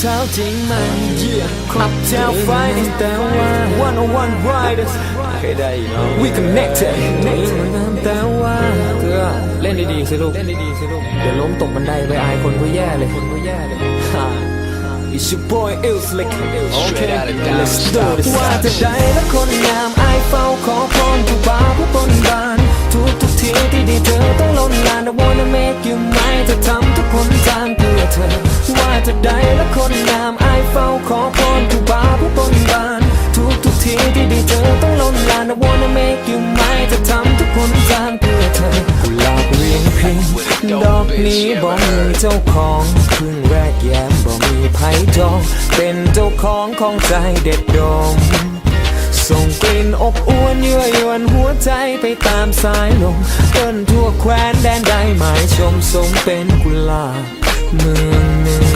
เท้าจริงไหมขับเท้าไฟแต่ว่า one on one riders เคยได้เนาะ we connected ไม่เหมือนกันแต่ว่าเกลือเล่นดีๆสิลูกเล่นดีๆสิลูกเดี๋ยวล้มตกบันไดไปอายคนก็แย่เลยคนก็แย่เลย It's your boy Ill Slick Straight out of Dallas Let's do this ว่าจะได้และคนงามไอายเฝ้าขอพรผู้บ่าวผู้บนบานทุกทุกทีที่ได้เธอต้องล้นลาน I wanna make you mine จะทำทุกคนทางเพื่อเธอ ว่าจะได้และคนงามไอายเฝ้าขอพรผู้บาผู้บนบาน ทุกทุกทีที่ได้เจอต้องล้นลาน I wanna make you mine จะทำทุกคนทางเพื่อเธอกุหลาบเรียงพิงดอกนี้บ่มีเจ้าของครึ่งแรกแย้มบ่มีไผ่จอง เป็นเจ้าของของใจเด็ดดมส่งกลิ่นอบอวนเยั่วยวนหัวใจไปตามสายลมเอิ้นทั่วแคว้นแดนใดหมายชมสมเป็นกุหลาบเมืองหนือ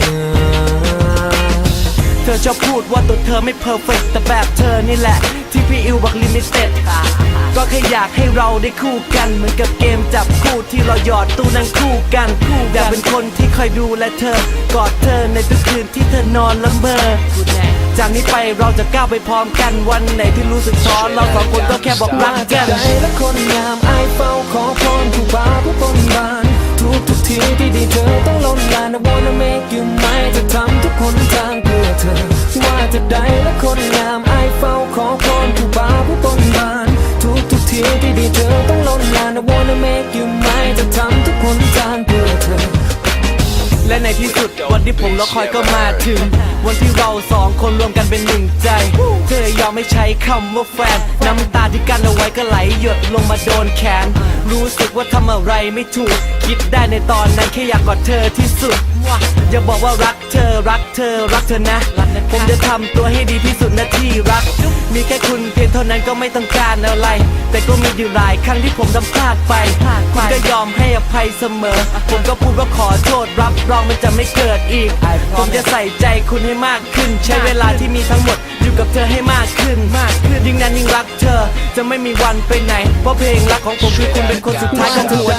เธ อชอบพูดว่าตัวเธอไม่เพอร์เฟกแต่แบบเธอนี่แหละ ที่พี่อิวบอกลิมิเต็ดก็แค่อยากให้เราได้คู่กัน เหมือนกับเกมจับคู่ที่เราหยอดตู้นั่งคู่กันคู่อยากเป็นคนที่คอยดูแลเธอ กอดเธอในทุกคืนที่เธอนอนละเมอจากนี้ไปเราจะก้าวไปพร้อมกันวันไหนที่รู้สึกท้อเราสองคนก็แค่บอกรักกันใจและคนงามไอเฝ้าขอพรผู้บ่าวผู้บนบานทุกทุกทีที่ได้เจอต้องล้นลาน I wanna make you mine จะทำทุกคนทาง เธอ ว่าจะได้และคนงามไอายเฝ้าขอพรผู้บ่าวผู้บนบาน ทุกทุกทีที่ได้เจอต้องล้นลาน I wanna make you mine จะทำทุกคนทางเพื่อเธอ และในที่สุดวันที่ผมรอคอยก็มาถึง วันที่เราสองคนรวมกันเป็นหนึ่งใจ ยอมไม่ใช้คำว่าแฟน น้ำตาที่กันเอาไว้ก็ไหลหยดลงมาโดนแขน รู้สึกว่าทำอะไรไม่ถูก คิดได้ในตอนนั้นแค่อยากกอดเธอที่สุด อย่าบอกว่ารักเธอรักเธอรักเธอนะ ผมจะทำตัวให้ดีที่สุดนะที่รัก มีแค่คุณเพียงเท่านั้นก็ไม่ต้องการอะไร แต่ก็มีอยู่หลายครั้งที่ผมทำพลาดไปคุณก็ยอมให้อภัยเสมอ ผมก็พูดว่าขอโทษรับรองมันจะไม่เกิดอีก ผมจะใส่ใจคุณให้มากขึ้น ใช้เวลาที่มีทั้งหมด อยู่กับเธอให้มากขึ้นมากขึ้นยิ่งนานยิ่งรักเธอ จะไม่มีวันไปไหน เพราะเพลงรักของผมคือคุณเป็นคนสุดท้ายของหัว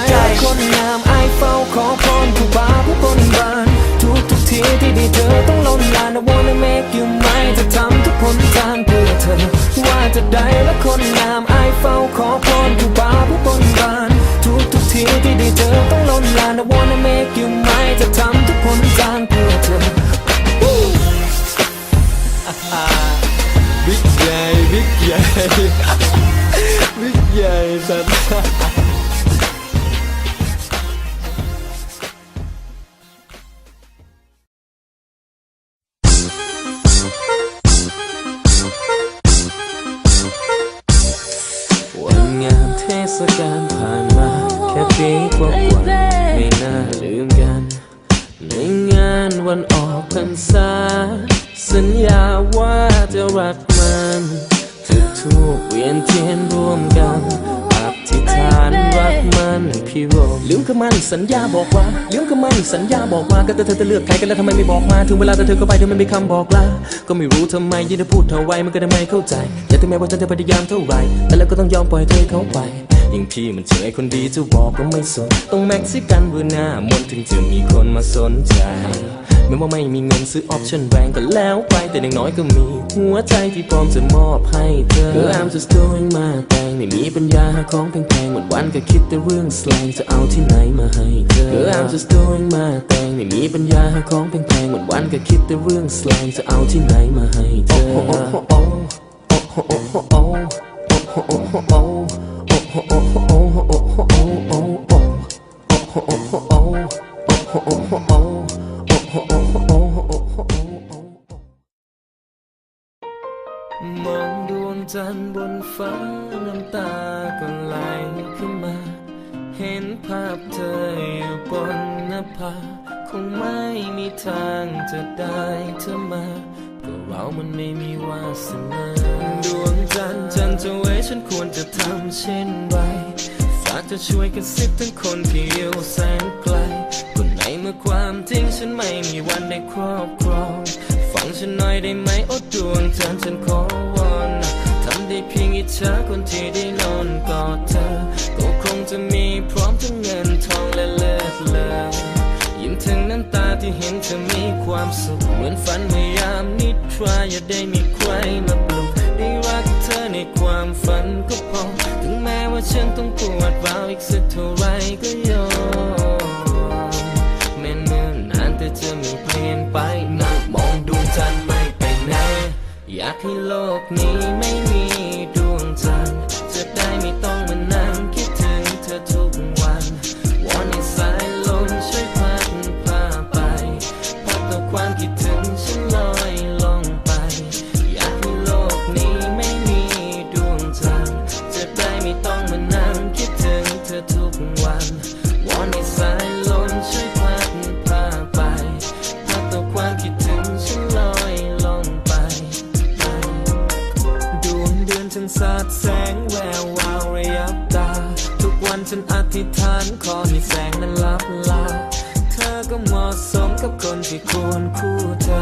วิกใหญ่สัตว์วันงานเทศกาลผ่านมาแค่ปีกว่าๆไม่น่าลืมกัน ในงานวันออกพรรษา สัญญาว่าจะรักมัน วียนเทียนร่วมกันอธิษฐานรักมันพี่รมลืมกับมันสัญญาบอกว่าลืมกับมันสัญญาบอกว่าก็แต่เธอจะเลือกใครกันแล้วทำไมไม่บอกมา ถึงเวลาแต่เธอก็ไปเธอไม่มีคำบอกลาก็ไม่รู้ทำไมยิ่งพูดเท่าไวมันก็ทำไมเข้าใจ แต่ถึงแม้ว่าฉันจะพยายามเท่าไหร่แต่แล้วก็ต้องยอมปล่อยเธอเข้าไป ยิ่งพี่มันเฉยคนดีจะบอกก็ไม่สน ต้องแม็กซิกันเบอร์หน้ามนถึงจะมีคนมาสนใจไม่ว่าไม่มีเงินซื้อออปชั่นแรงก็แล้วไปแต่อย่างน้อยก็มี หัวใจที่พร้อมจะมอบให้เธอ Girl I'm just doing my thing ไม่มีปัญญาหาของแพงๆวันวันๆก็คิดแต่เรื่อง slang จะเอาที่ไหนมาให้เธอ Girl I'm just doing my thing ไม่มีปัญญาหาของแพงๆวันวันๆก็คิดแต่เรื่อง slang จะเอาที่ไหนมาให้เธอ นทร์บนฟ้าน้ำตาก็ไหลขึ้นมา เห็นภาพเธออยู่บนหน้าผาคงไม่มีทางจะได้เธอมาก็เรามันไม่มีวาสนาดวงจันทร์จันทร์จะไว้ฉันควรจะทำเช่นไรฝากจะช่วยกันซิบทั้งคนที่อยู่แสนไกลคนไหนเมื่อความจริงฉันไม่มีวันได้ครอบครองฟังฉันหน่อยได้ไหมโอ้ดวงจันทร์ฉันขอว ได้เพียงอิจฉาคนที่ได้นอนกอดเธอ ก็คงจะมีพร้อมทั้งเงินทองและเลือดเลยยิ้มถึงน้ำตาที่เห็นเธอมีความสุข เหมือนฝันเมื่อยามนิทราอย่าได้มีใครมาปลุกได้รักเธอในความฝันก็พอ ถึงแม้ว่าฉันต้องปวดร้าวอีกสักเท่าไรก็ ดแสงแวววาวระยับตา ทุกวันฉันอธิษฐานขอให้แสงนั้นลับลา เธอก็เหมาะสมกับคนที่ควรคู่เธอ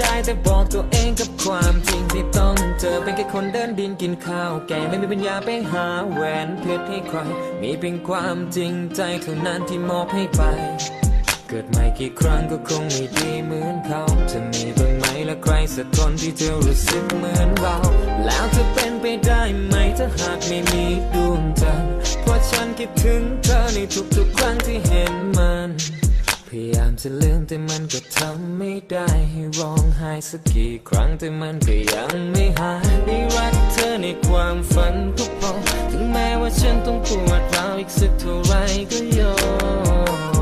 ได้แต่บอกตัวเองกับความจริงที่ต้องเจอเป็นแค่คนเดินดินกินข้าวแก่ไม่มีปัญญาไปหาแหวนเพชรให้ใคร มีเพียงความจริงใจเท่านั้นที่มอบให้ไป เกิดใหม่กี่ครั้งก็คงไม่ดีเหมือนเขาจะมีบาง ใครสักคนที่เธอรู้สึกเหมือนเรา แล้วจะเป็นไปได้ไหมถ้าหากไม่มีดวงจันทร์เพราะฉันคิดถึงเธอในทุกๆครั้งที่เห็นมัน พยายามจะลืมแต่มันก็ทำไม่ได้ให้ร้องไห้สักกี่ครั้งแต่มันก็ยังไม่หายได้รักเธอในความฝันก็พอถึงแม้ว่าฉันต้องปวดร้าวอีกสักเท่าไรก็ยอม